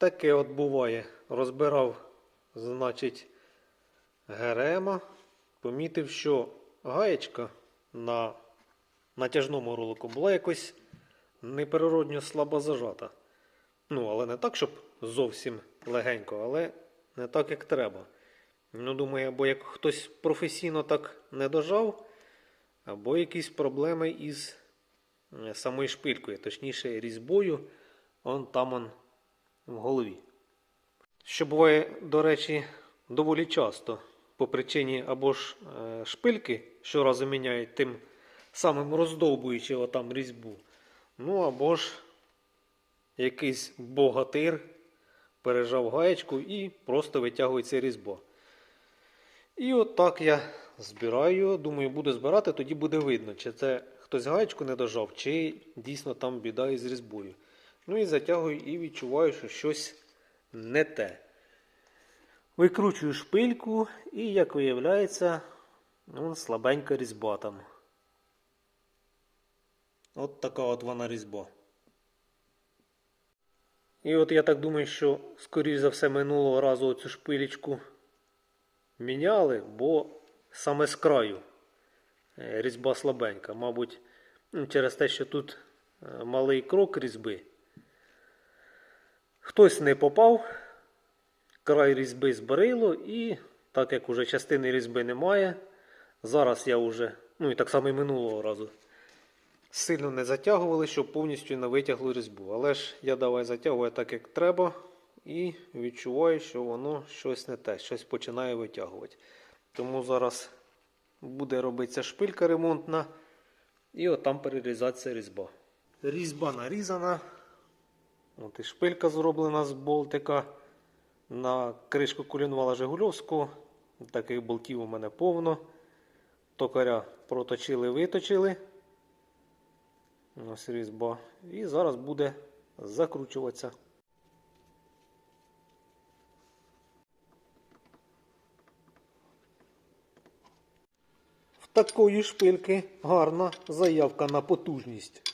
Таке от буває. Розбирав, значить, Герема. Помітив, що гаєчка на натяжному ролику була якось неприродньо слабо зажата. Ну, але не так, щоб зовсім легенько, але не так, як треба. Ну, думаю, або як хтось професійно так не дожав, або якісь проблеми із е, самою шпилькою, точніше різьбою, он там он в голові. Що буває, до речі, доволі часто по причині або ж е, шпильки, що разу міняють тим самим роздовбуючи отам різьбу. Ну або ж якийсь богатир пережав гаєчку і просто витягується різьба. І от я збираю, думаю, буду збирати, тоді буде видно, чи це хтось гаєчку не дожав, чи дійсно там біда із різьбою. Ну і затягую і відчуваю, що щось не те. Викручую шпильку, і, як виявляється, ну, слабенька різьба там. От така от вона різьба. І от я так думаю, що, скоріш за все, минулого разу цю шпилечку міняли, бо саме з краю е, різьба слабенька. Мабуть, ну, через те, що тут е, малий крок різьби. Хтось не попав, край різьби зберило, і так як уже частини різьби немає, зараз я вже, ну і так само і минулого разу, сильно не затягували, щоб повністю не витягли різьбу. Але ж я давай затягую так, як треба, і відчуваю, що воно щось не те, щось починає витягувати. Тому зараз буде робитися шпилька ремонтна, і отам перерізатися різьба. Різьба нарізана. От і шпилька зроблена з болтика. На кришку колінвала Жигульовського. Таких болтів у мене повно. Токаря проточили, виточили. Ось різьба. І зараз буде закручуватися. В такої шпильки гарна заявка на потужність.